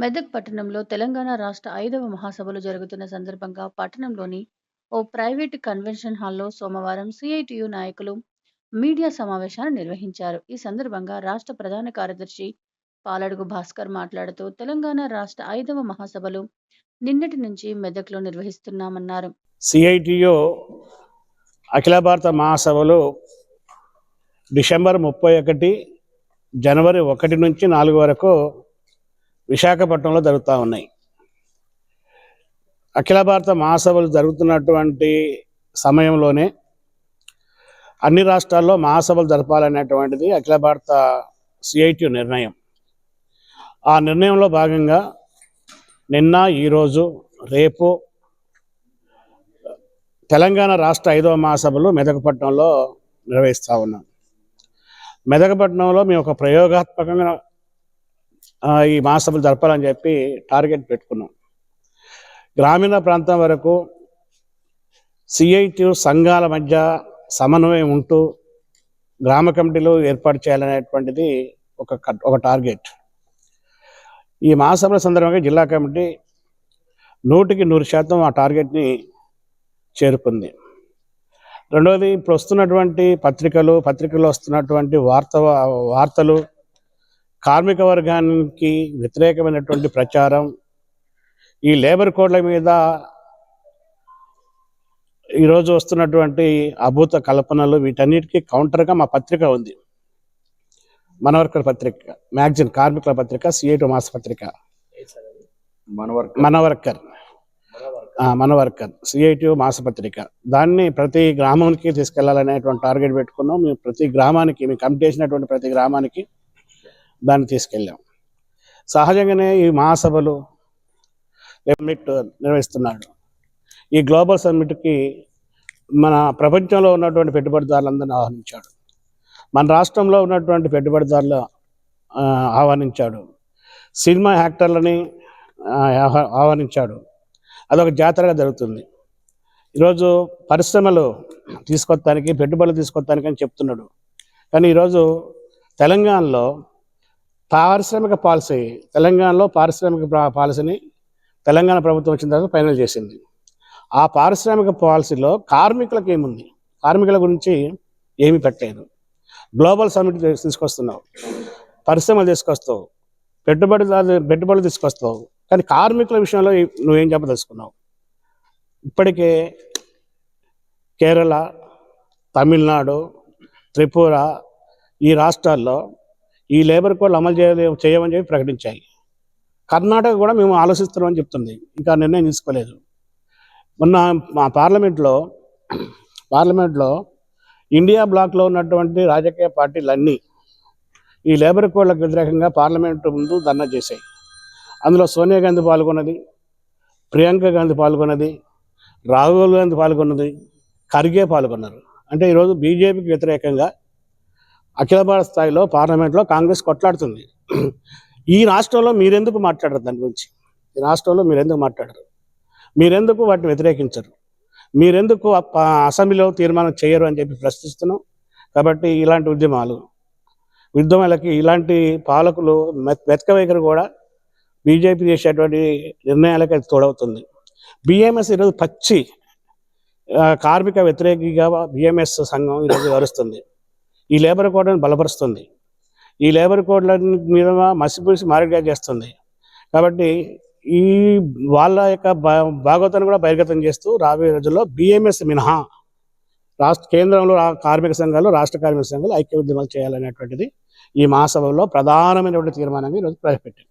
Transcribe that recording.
మెదక్ పట్టణంలో తెలంగాణ రాష్ట్ర ఐదవ మహాసభలు జరుగుతున్న సందర్భంగా పట్టణంలోని ఓ ప్రైవేటు కన్వెన్షన్ హాల్లో సోమవారం సిఐటియు నాయకులు మీడియా సమావేశాన్ని నిర్వహించారు. ఈ సందర్భంగా రాష్ట్ర ప్రధాన కార్యదర్శి పాలడుగు భాస్కర్ మాట్లాడుతూ తెలంగాణ రాష్ట్ర ఐదవ మహాసభలు నిన్నటి నుంచి మెదక్లో నిర్వహిస్తున్నామన్నారు. సిఐటియు అఖిల భారత మహాసభలు డిసెంబర్ ముప్పై ఒకటి జనవరి ఒకటి నుంచి నాలుగు వరకు విశాఖపట్నంలో జరుగుతూ ఉన్నాయి. అఖిల భారత మహాసభలు జరుగుతున్నటువంటి సమయంలోనే అన్ని రాష్ట్రాల్లో మహాసభలు జరపాలనేటువంటిది అఖిల భారత సిఐటి నిర్ణయం. ఆ నిర్ణయంలో భాగంగా నిన్న ఈరోజు రేపు తెలంగాణ రాష్ట్ర ఐదవ మహాసభలు మెదకపట్నంలో నిర్వహిస్తూ ఉన్నాం. మెదకపట్నంలో మేము ఒక ప్రయోగాత్మకంగా ఈ మహాసభలు జరపాలని చెప్పి టార్గెట్ పెట్టుకున్నాం. గ్రామీణ ప్రాంతం వరకు సిఐటి సంఘాల మధ్య సమన్వయం ఉంటూ గ్రామ కమిటీలు ఏర్పాటు చేయాలనేటువంటిది ఒక కట్- ఒక టార్గెట్. ఈ మహాసభల సందర్భంగా జిల్లా కమిటీ నూటికి నూరు శాతం ఆ టార్గెట్ని చేరుకుంది. రెండవది ఇప్పుడు వస్తున్నటువంటి పత్రికలు పత్రికల్లో వస్తున్నటువంటి వార్త వార్తలు కార్మిక వర్గానికి వ్యతిరేకమైనటువంటి ప్రచారం ఈ లేబర్ కోడ్ల మీద ఈరోజు వస్తున్నటువంటి అభూత కల్పనలు వీటన్నిటికీ కౌంటర్గా మా పత్రిక ఉంది. మనవర్కర్ పత్రిక మ్యాగజిన్ కార్మికుల పత్రిక సిఐటి మాస పత్రిక. మన వర్క్ మనవర్కర్. మనవర్కర్ సిఐటి మాసపత్రిక దాన్ని ప్రతి గ్రామానికి తీసుకెళ్ళాలనేటువంటి టార్గెట్ పెట్టుకున్నాం. మేము ప్రతి గ్రామానికి మేము కమిటీ చేసినటువంటి ప్రతి గ్రామానికి దాన్ని తీసుకెళ్ళాం. సహజంగానే ఈ మహాసభలు సమ్మిట్ నిర్వహిస్తున్నాడు. ఈ గ్లోబల్ సమ్మిట్కి మన ప్రపంచంలో ఉన్నటువంటి పెట్టుబడిదారులందరినీ ఆహ్వానించాడు. మన రాష్ట్రంలో ఉన్నటువంటి పెట్టుబడిదారులు ఆహ్వానించాడు. సినిమా యాక్టర్లని ఆహ్వానించాడు. అదొక జాతరగా జరుగుతుంది. ఈరోజు పరిశ్రమలు తీసుకొస్తానికి పెట్టుబడులు తీసుకొస్తానికి అని చెప్తున్నాడు. కానీ ఈరోజు తెలంగాణలో పారిశ్రామిక పాలసీ తెలంగాణలో పారిశ్రామిక పాలసీని తెలంగాణ ప్రభుత్వం వచ్చిన తర్వాత ఫైనల్ చేసింది. ఆ పారిశ్రామిక పాలసీలో కార్మికులకు ఏముంది? కార్మికుల గురించి ఏమీ పెట్టలేదు. గ్లోబల్ సమిట్ తీసుకొస్తున్నావు. పరిశ్రమలు తీసుకొస్తావు. పెట్టుబడిదారు పెట్టుబడులు తీసుకొస్తావు. కానీ కార్మికుల విషయంలో నువ్వేం చెప్పదలుచుకున్నావు? ఇప్పటికే కేరళ తమిళనాడు త్రిపుర ఈ రాష్ట్రాల్లో ఈ లేబర్ కోడ్లు అమలు చేయ చేయమని చెప్పి ప్రకటించాయి. కర్ణాటక కూడా మేము ఆలోచిస్తున్నామని చెప్తుంది. ఇంకా నిర్ణయం తీసుకోలేదు. మొన్న మా పార్లమెంట్లో పార్లమెంట్లో ఇండియా బ్లాక్లో ఉన్నటువంటి రాజకీయ పార్టీలన్నీ ఈ లేబర్ కోడ్లకు వ్యతిరేకంగా పార్లమెంటు ముందు ధర్నా చేశాయి. అందులో సోనియా గాంధీ పాల్గొన్నది ప్రియాంక గాంధీ పాల్గొన్నది రాహుల్ గాంధీ పాల్గొన్నది ఖర్గే పాల్గొన్నారు. అంటే ఈరోజు బీజేపీకి వ్యతిరేకంగా అఖిల భారత స్థాయిలో పార్లమెంట్లో కాంగ్రెస్ కొట్లాడుతుంది. ఈ రాష్ట్రంలో మీరెందుకు మాట్లాడరు దాని గురించి? ఈ రాష్ట్రంలో మీరెందుకు మాట్లాడరు? మీరెందుకు వాటిని వ్యతిరేకించరు? మీరెందుకు అసెంబ్లీలో తీర్మానం చేయరు అని చెప్పి ప్రశ్నిస్తున్నాం. కాబట్టి ఇలాంటి ఉద్యమాలు ఉద్యమాలకి ఇలాంటి పాలకులు మెత్- వైఖరి కూడా బీజేపీ చేసేటువంటి నిర్ణయాలకు అది తోడవుతుంది. బిఎంఎస్ ఈరోజు పచ్చి కార్మిక వ్యతిరేకిగా బిఎంఎస్ సంఘం ఈరోజు వ్యవహరిస్తుంది. ఈ లేబర్ కోడ్లను బలపరుస్తుంది. ఈ లేబర్ కోడ్ల మీద మసిపూసి మారిగా చేస్తుంది. కాబట్టి ఈ వాళ్ళ యొక్క భాగవతాన్ని కూడా బహిర్గతం చేస్తూ రాబోయే రోజుల్లో బిఎంఎస్ మినహా రాష్ట్ర కేంద్రంలో కార్మిక సంఘాలు రాష్ట్ర కార్మిక సంఘాలు ఐక్య ఉద్యమాలు చేయాలనేటువంటిది ఈ మహాసభలో ప్రధానమైనటువంటి తీర్మానంగా ఈరోజు ప్రవేశపెట్టింది